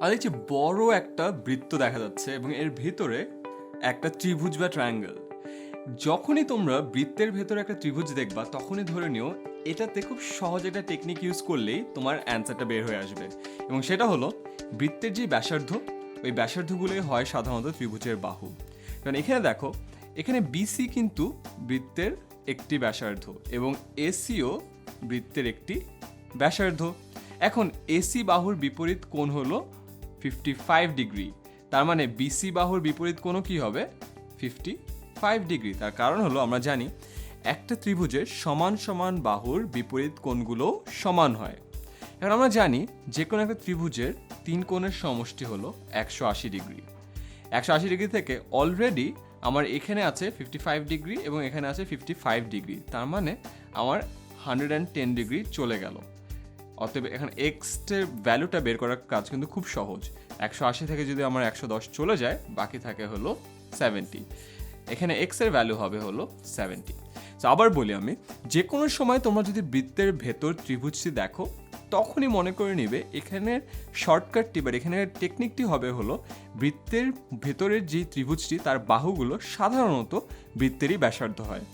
আর দেখছি বড় একটা বৃত্ত দেখা যাচ্ছে এবং এর ভেতরে একটা ত্রিভুজ বা ট্রায়াঙ্গেল যখনই তোমরা বৃত্তের ভেতরে একটা ত্রিভুজ দেখবা, তখনই ধরে নিও, এটাতে খুব সহজ একটা টেকনিক ইউজ করলেই তোমার অ্যান্সারটা বের হয়ে আসবে। এবং সেটা হলো, বৃত্তের যে ব্যাসার্ধ, ওই ব্যাসার্ধগুলোই হয় সাধারণত ত্রিভুজের বাহু। কারণ এখানে দেখো, এখানে বিসি কিন্তু বৃত্তের একটি ব্যাসার্ধ এবং এসিও বৃত্তের একটি ব্যাসার্ধ। এখন এসি বাহুর বিপরীত কোণ হলো ফিফটি ফাইভ ডিগ্রি তার মানে বিসি বাহুর বিপরীত কোণও কি হবে? ফিফটি ফাইভ ডিগ্রি তার কারণ হলো, আমরা জানি একটা ত্রিভুজের সমান সমান বাহুর বিপরীত কোণগুলো সমান হয়। এখন আমরা জানি যে কোনো একটা ত্রিভুজের তিন কোণের সমষ্টি হলো একশো আশি ডিগ্রি একশো আশি ডিগ্রি থেকে অলরেডি আমার এখানে আছে ফিফটি ফাইভ ডিগ্রি এবং এখানে আছে ফিফটি ফাইভ ডিগ্রি তার মানে আমার হান্ড্রেড অ্যান্ড টেন ডিগ্রি চলে গেল। অতএব এখানে এক্সটের ভ্যালুটা বের করার কাজ কিন্তু খুব সহজ। একশো আশি থেকে যদি আমার একশো দশ চলে যায়, বাকি থাকে হলো সেভেন্টি এখানে এক্সের ভ্যালু হবে হলো সেভেন্টি তো আবার বলি আমি যে কোনো সময় তোমরা যদি বৃত্তের ভেতর ত্রিভুজটি দেখো, তখনই মনে করে নিবে, এখানের শর্টকাটটি বা এখানের টেকনিকটি হবে হলো বৃত্তের ভেতরের যে ত্রিভুজটি, তার বাহুগুলো সাধারণত বৃত্তেরই ব্যাসার্ধ হয়।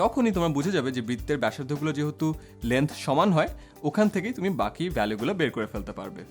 তখনই তোমার বুঝে যাবে যে বৃত্তের ব্যাসার্ধগুলো যেহেতু লেন্থ সমান হয়, ওখান থেকেই তুমি বাকি ভ্যালুগুলো বের করে ফেলতে পারবে।